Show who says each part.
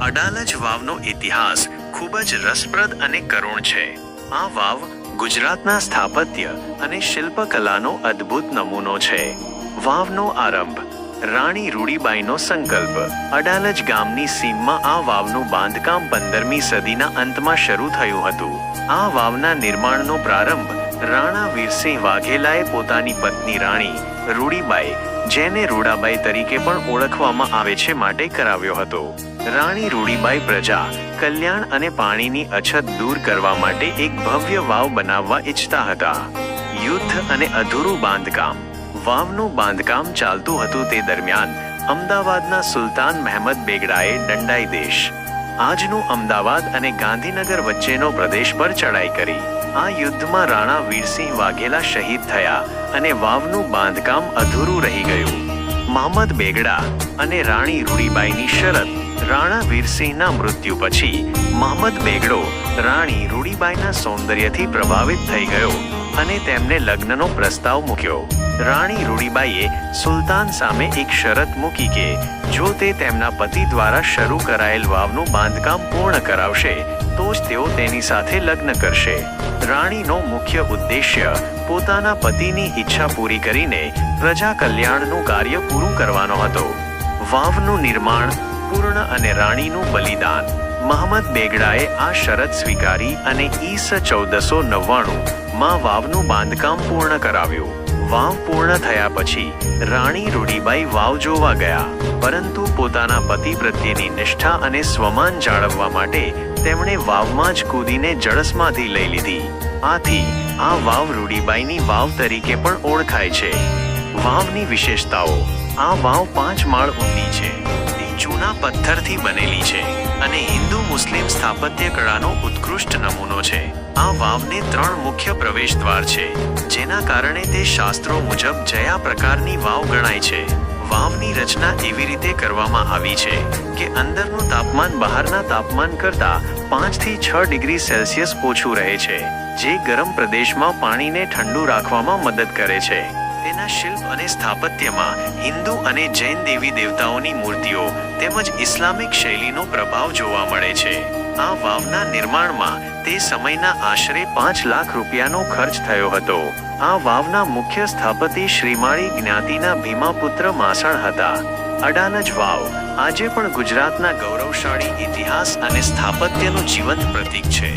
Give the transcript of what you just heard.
Speaker 1: અડાલજ વાવનો ઇતિહાસ ખૂબ જ રસપ્રદ અને કરુણ છે. આ વાવ ગુજરાતના સ્થાપત્ય અને શિલ્પકલાનો અદ્ભુત નમૂનો છે. વાવનો આરંભ રાણી રૂડીબાઈનો સંકલ્પ. અડાલજ ગામની સીમમાં આ વાવનું બાંધકામ પંદરમી સદીના અંતમાં શરૂ થયું હતું. આ વાવના નિર્માણનો પ્રારંભ રાણા વીરસિંહ વાઘેલાએ પોતાની પત્ની રાણી રૂડીબાઈ, જેને રૂડાબાઈ તરીકે પણ ઓળખવામાં આવે છે માટે કરાવ્યો હતો. રાણી રૂડીબાઈ પ્રજા કલ્યાણ અને પાણીની અછત દૂર કરવા માટે એક ભવ્ય વાવ બનાવવા ઈચ્છતા હતા. યુદ્ધ અને અધૂરું બાંધકામ. વાવનું બાંધકામ ચાલતું હતું તે દરમિયાન અમદાવાદના સુલતાન મહેમદ બેગડાએ દંડાઈ દેશ. આજનું અમદાવાદ અને ગાંધીનગર વચ્ચેનો પ્રદેશ પર ચડાઈ કરી. આ યુદ્ધમાં રાણા વીરસિંહ વાઘેલા શહીદ થયા અને વાવનું બાંધકામ અધૂરું રહી ગયું. મહંમદ બેગડા અને રાણી રૂડીબાઈની શરત રાણા વીરસિંહના મૃત્યુ પછી મહંમદ બેગડો રાણી રૂડીબાઈના સૌંદર્યથી પ્રભાવિત થઈ ગયો અને તેમને લગ્નનો પ્રસ્તાવ મૂક્યો. રાણી રૂડીબાઈએ સુલતાન સામે એક શરત મૂકી કે જો તે તેમના પતિ દ્વારા શરૂ કરાયેલ વાવનું બાંધકામ પૂર્ણ કરાવશે, તો જ તેઓ તેની સાથે લગ્ન કરશે. રાણીનો મુખ્ય ઉદ્દેશ્ય પોતાના પતિની ઈચ્છા પૂરી કરીને પ્રજા કલ્યાણનું કાર્ય પૂરું કરવાનો હતો. વાવનું નિર્માણ, પૂર્ણ અને રાણીનું બલિદાન. મહમદ બેગડાએ આ શરત સ્વીકારી અને ઈસ ચૌદસો નવ્વાણું માં વાવનું બાંધકામ પૂર્ણ કરાવ્યું. વાવ પૂર્ણ થયા પછી રાણી રૂડીબાઈ વાવ જોવા ગયા. પરંતુ પોતાના પતિ પ્રત્યેની નિષ્ઠા અને સ્વમાન જાળવવા માટે તેમણે વાવમાં જ કૂદીને જળસમાંથી લઈ લીધી. આથી આ વાવ રૂડીબાઈની વાવ તરીકે પણ ઓળખાય છે. વાવની વિશેષતાઓ. આ વાવ પાંચ માળ ઊંડી છે. તે ચૂના પથ્થરથી બનેલી છે અને હિન્દુ મુસ્લિમ સ્થાપત્ય કળાનો ઉત્કૃષ્ટ નમૂનો છે. આ વાવને ત્રણ મુખ્ય પ્રવેશ દ્વાર છે. જેના કારણે તે શાસ્ત્રો મુજબ જયા પ્રકારની વાવ ગણાય છે. વાવની રચના એવી રીતે કરવામાં આવી છે કે અંદરનું તાપમાન બહારના તાપમાન કરતા પાંચથી છ ડિગ્રી સેલ્સિયસ ઓછું રહે છે, જે ગરમ પ્રદેશમાં પાણીને ઠંડુ રાખવામાં મદદ કરે છે. તેના શિલ્પ અને સ્થાપત્યમાં હિન્દુ અને જૈન દેવી દેવતાઓની મૂર્તિઓ તેમજ ઇસ્લામિક શૈલીનો પ્રભાવ જોવા મળે છે. આ વાવના નિર્માણમાં તે સમયના આશરે પાંચ લાખ રૂપિયાનો ખર્ચ થયો હતો. આ વાવના મુખ્ય સ્થાપતિ શ્રીમાળી જ્ઞાતિના ભીમાપુત્ર માસણ હતા. અડાલજ વાવ આજે પણ ગુજરાતના ગૌરવશાળી ઇતિહાસ અને સ્થાપત્યનું જીવંત પ્રતીક છે.